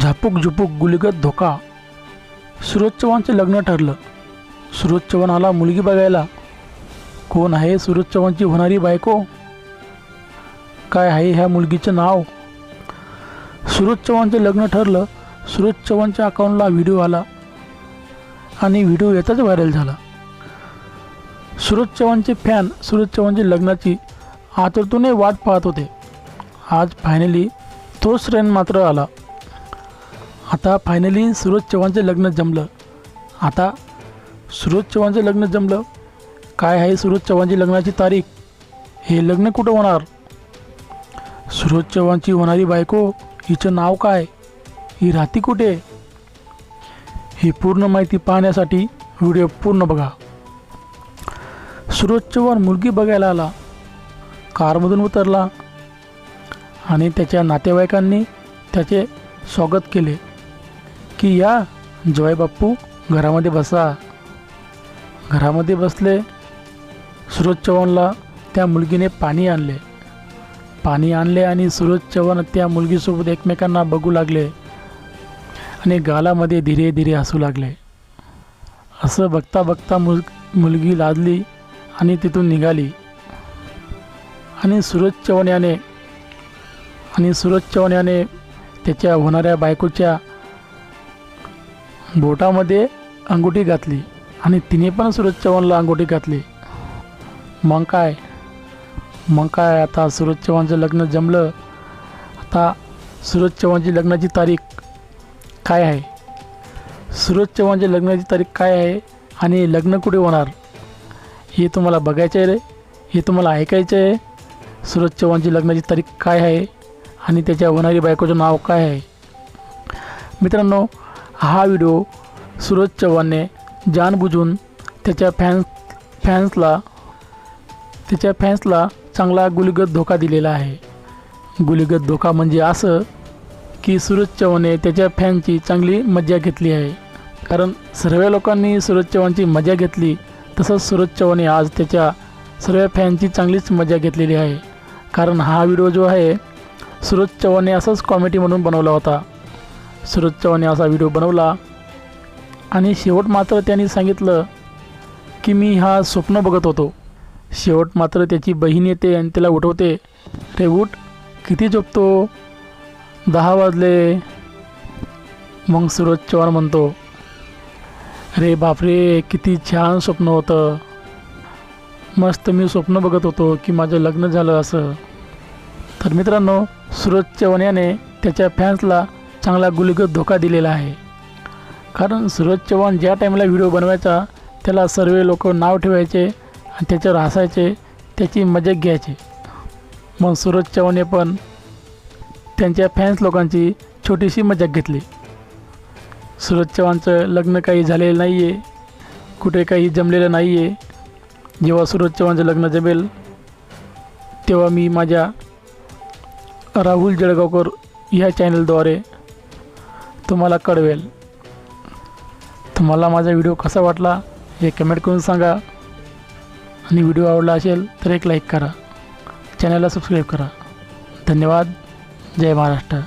झापूक झुपूक गुलगत धोका. सुरज चव्हाणचे लग्न ठरलं. सुरज चव्हाण आला मुलगी बघायला. कोण आहे सुरज चव्हाणची होणारी बायको? काय आहे ह्या मुलगीचं नाव? सुरज चव्हाणचं लग्न ठरलं. सुरज चव्हाणच्या अकाउंटला व्हिडिओ आला. आणि व्हिडिओ येताच व्हायरल झाला. सुरज चव्हाणचे फॅन सुरज चव्हाणच्या लग्नाची आतुरतेने वाट पाहत होते. आज फायनली तोच श्रेण मात्र आला. आता फायनली सुरज चव्हाणचं लग्न जमलं. आता सुरज चव्हाणचं लग्न जमलं. काय आहे सुरज चव्हाणची लग्नाची तारीख? हे लग्न कुठं होणार? सुरज चव्हाणची होणारी बायको हिचं नाव काय? ही राहती कुठे? ही पूर्ण माहिती पाहण्यासाठी व्हिडिओ पूर्ण बघा. सुरज चव्हाण मुलगी बघायला आला. कारमधून उतरला. आणि त्याच्या नातेवाईकांनी त्याचे स्वागत केले. की या जवाई बाप्पू घरामध्ये बसा. घरामध्ये बसले सुरज चव्हाणला त्या मुलगीने पाणी आणले. पाणी आणले आणि सुरज चव्हाण त्या मुलगीसोबत एकमेकांना बघू लागले आणि गालामध्ये धीरे धीरे हसू लागले. असं बघता बघता मुल मुलगी लाजली आणि तिथून निघाली. आणि सूरज चव्हाण याने आणि सूरज चव्हाण याने त्याच्या होणाऱ्या बायकोच्या बोटामध्ये अंगुठी घातली आणि तिने पण सूरज चव्हाणला अंगुठी घातली. मग काय? मग काय? आता सूरज चव्हाणचं लग्न जमलं. आता सूरज चव्हाणची लग्नाची तारीख काय आहे? सूरज चव्हाणच्या लग्नाची तारीख काय आहे आणि लग्न कुठे होणार? हे तुम्हाला बघायचं आहे. रे हे तुम्हाला ऐकायचं आहे. सूरज चव्हाणची लग्नाची तारीख काय आहे आणि त्याच्या होणारी बायकोचं नाव काय आहे? मित्रांनो हा व्हिडिओ सूरज चव्हाणने जाणबुजून त्याच्या फॅन्स फॅन्सला त्याच्या फॅन्सला चांगला गुलगत धोका दिलेला आहे. गुलगत धोका म्हणजे असं की सूरज चव्हाणने त्याच्या फॅनची चांगली मजा घेतली आहे. कारण सर्व लोकांनी सूरज चव्हाणची मजा घेतली तसंच सूरज चव्हाणने आज त्याच्या सर्व फॅनची चांगलीच मजा घेतलेली आहे. कारण हा व्हिडिओ जो आहे सूरज चव्हाणने असंच कॉमेडी म्हणून बनवला होता. सूरज चव्हाणने असा व्हिडिओ बनवला. आणि शेवट मात्र त्यांनी सांगितलं की मी हा स्वप्न बघत होतो. शेवट मात्र त्याची बहीण येते आणि त्याला उठवते. रे उठ किती झोपतो? दहा वाजले. मग सूरज चव्हाण म्हणतो अरे बापरे किती छान स्वप्न होतं. मस्त मी स्वप्न बघत होतो की माझं लग्न झालं असं. तर मित्रांनो सूरज चव्हाण याने त्याच्या फॅन्सला चांगला गुलगत धोका दिलेला आहे. कारण सूरज चव्हाण ज्या टाईमला व्हिडिओ बनवायचा त्याला सर्व लोक नाव ठेवायचे आणि त्याच्यावर हसायचे त्याची मजा घ्यायचे. मग सूरज चव्हाणने पण त्यांच्या फॅन्स लोकांची छोटीशी मजाक घेतली. सूरज चव्हाणचं लग्न काही झालेलं नाही आहे कुठे काही जमलेलं नाही आहे जेव्हा सूरज चव्हाणचं लग्न जमेल तेव्हा मी माझ्या राहुल जळगावकर ह्या चॅनलद्वारे तुम्हाला कळवेल. तुम्हाला माझा व्हिडिओ कसा वाटला हे कमेंट करून सांगा. आणि व्हिडिओ आवडला असेल तर एक लाईक करा. चॅनलला सबस्क्राईब करा. धन्यवाद. जय महाराष्ट्र.